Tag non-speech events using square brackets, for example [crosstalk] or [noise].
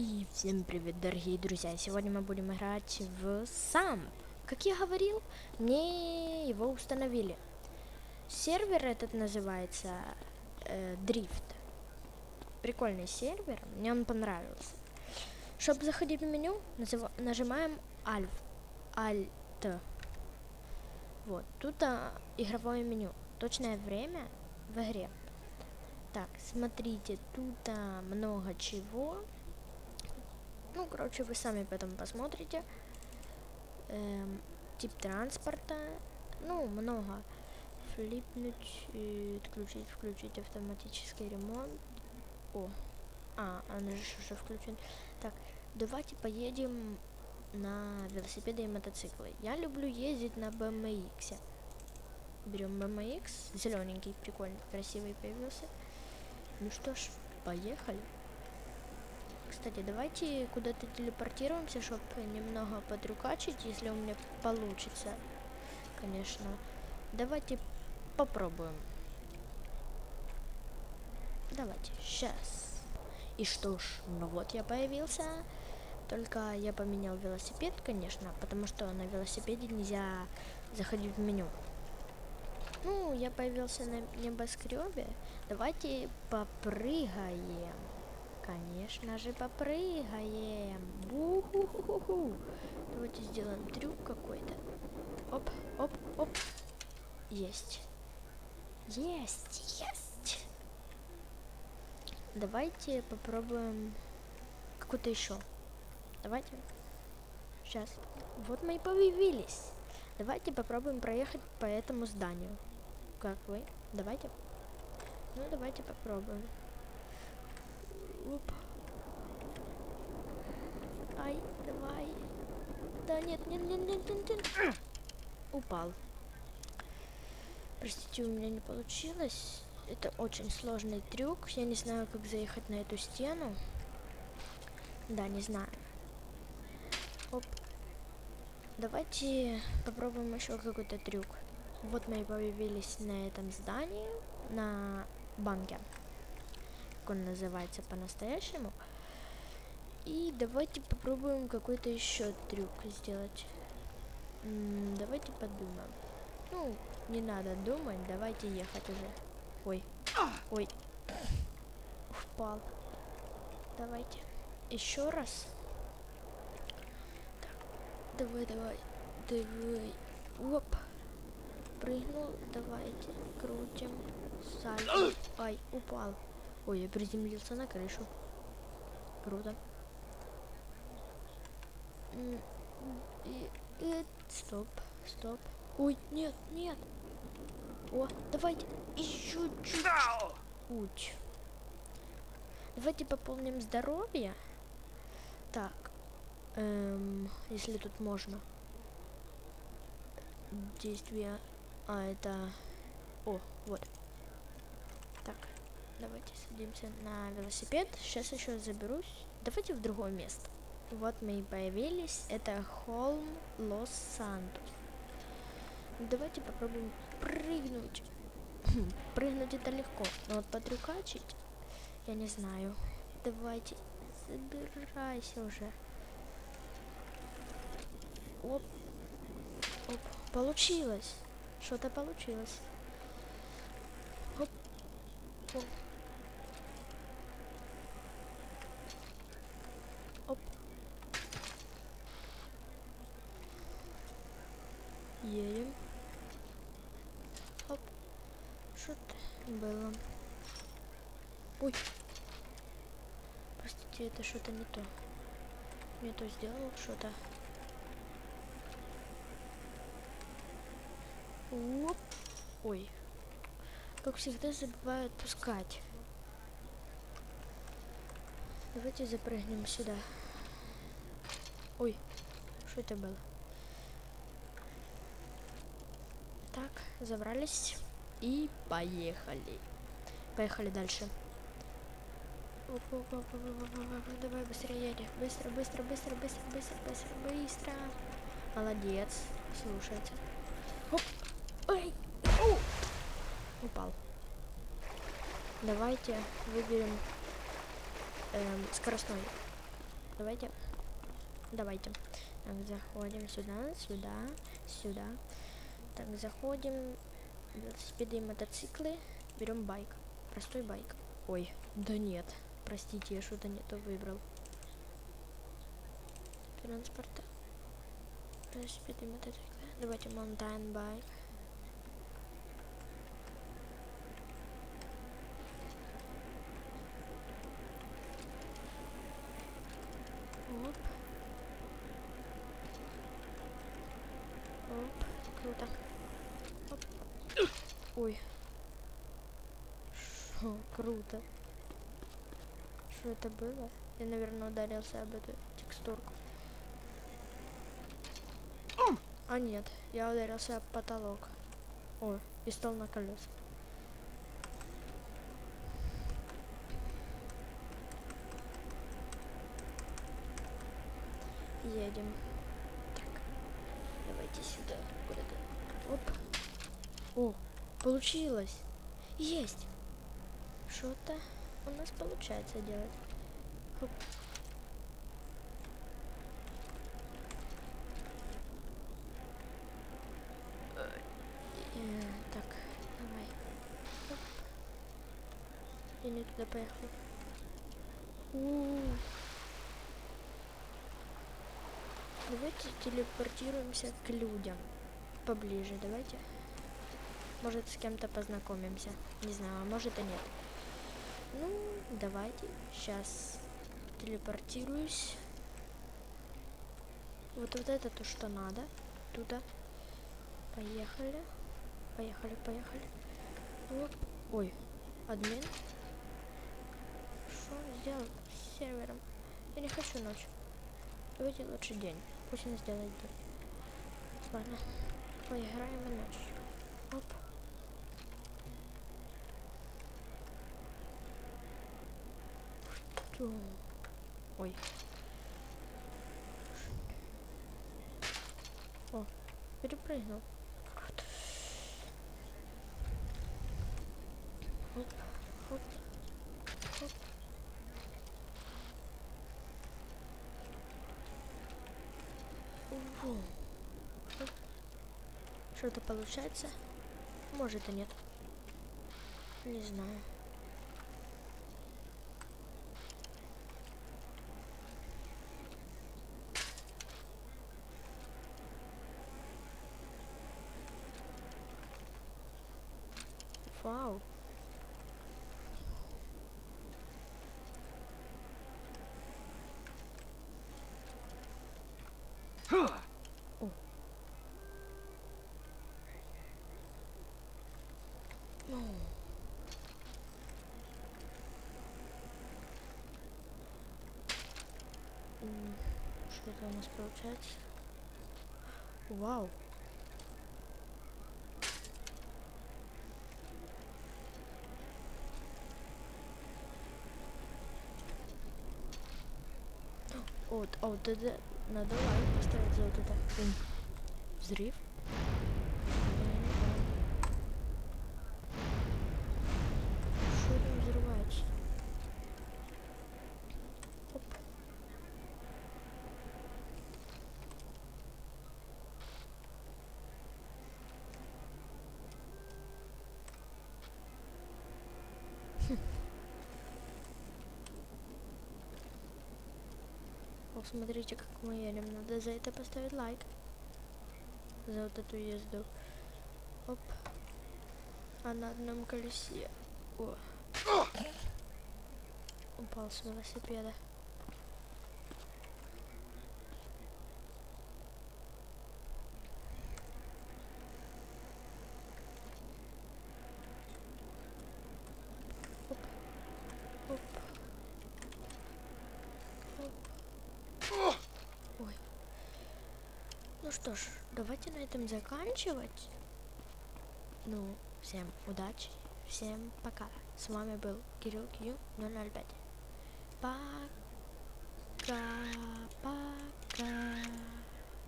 И всем привет, дорогие друзья! Сегодня мы будем играть в сам. Как я говорил, мне его установили. Сервер этот называется э, Drift. Прикольный сервер, мне он понравился. Чтобы заходить в меню, нажимаем Alt. Alt. Вот, тут а, игровое меню. Точное время в игре. Так, смотрите, тут а, много чего. Ну, короче, вы сами потом посмотрите. Эм, тип транспорта. Ну, много. Флипнуть, э, отключить, включить автоматический ремонт. О, а, он же уже включен. Так, давайте поедем на велосипеды и мотоциклы. Я люблю ездить на BMX. Берем BMX, зелененький, прикольный, красивый появился. Ну что ж, поехали. Кстати, давайте куда-то телепортируемся, чтобы немного подрюкачить, если у меня получится. Конечно. Давайте попробуем. Давайте, сейчас. И что ж, ну вот я появился. Только я поменял велосипед, конечно, потому что на велосипеде нельзя заходить в меню. Ну, я появился на небоскребе. Давайте попрыгаем. Конечно же, попрыгаем. Бу-ху-ху-ху. Давайте сделаем трюк какой-то. Оп, оп, оп. Есть. Есть, есть. Давайте попробуем какой-то еще. Давайте. Сейчас. Вот мы и появились. Давайте попробуем проехать по этому зданию. Как вы? Давайте. Ну, давайте попробуем. Оп. Ай, давай. Да нет, нет, нет, нет, нет, нет. Упал. Простите, у меня не получилось. Это очень сложный трюк. Я не знаю, как заехать на эту стену. Да, не знаю. Оп. Давайте попробуем еще какой-то трюк. Вот мы и появились на этом здании, на банке. Как он называется по-настоящему. И давайте попробуем какой-то еще трюк сделать. М, давайте подумаем. Ну, не надо думать, давайте ехать уже. Ой. Ой. Впал. Давайте. Еще раз. Так. Давай, давай. Давай. Оп. Прыгнул. Давайте. Крутим. Сальто. Ай, упал. Ой, я приземлился на крышу. Круто. И, и, стоп, стоп. Ой, нет, нет. О, давайте еще чуть-чуть. Давайте пополним здоровье. Так. Эм, если тут можно. Действие. А, это... О, вот. Так, давайте садимся на велосипед. Сейчас еще заберусь. Давайте в другое место. Вот мы и появились. Это холм Лос-Сантос. Давайте попробуем прыгнуть. [laughs] Прыгнуть это легко, но вот подрюкачить, я не знаю. Давайте, забирайся уже. Оп, оп, получилось. Что-то получилось. Оп. Оп. Было. Ой. Простите, это что-то не то. Не то сделал что-то. Ой. Как всегда забываю отпускать. Давайте запрыгнем сюда. Ой. Что это было? Так, забрались и поехали. Поехали дальше. Давай быстрее едем. Быстро, быстро, быстро, быстро, быстро, быстро, быстро. Молодец. Слушайте. Ой. Ау. Упал. Давайте выберем эм, скоростной. Давайте. Давайте. Так, заходим сюда, сюда, сюда. Так, заходим. Велосипеды и мотоциклы. Берем байк. Простой байк. Ой, да нет. Простите, я что-то не то выбрал. Транспорта. Велосипеды и мотоциклы. Давайте mountain байк. Оп. Оп, круто. Ой. Шо, круто. Что это было? Я, наверное, ударился об эту текстурку. А нет, я ударился об потолок. О, и стал на колесах. Едем. Так, давайте сюда. Куда-то. Оп. О, получилось. Есть. Что-то у нас получается делать. Хоп. Э, Так, давай. Оп. Я не туда поехал. Давайте телепортируемся к людям. Поближе, давайте. Может, с кем-то познакомимся. Не знаю, а может и нет. Ну, давайте. Сейчас телепортируюсь. Вот, вот это то, что надо. Туда. Поехали. Поехали, поехали. Оп. Ой, админ. Что он сделал с сервером? Я не хочу ночь. Давайте лучше день. Пусть он сделает день. Ладно. Поиграем в ночь. Оп. Ой. О, перепрыгнул. Что-то получается? Может и нет. Не знаю. Ну. М, Что это у нас получается? Вау. Вот, а вот это надо лайк поставить за вот это. М, Взрыв. Что там взрывается? Оп. О, смотрите, как мы едем. Надо за это поставить лайк. За вот эту езду. Оп. А на одном колесе. О. Упал с велосипеда. Ну что ж, давайте на этом заканчивать. Ну, всем удачи, всем пока. С вами был Кирилл Кью 005. Пока, пока.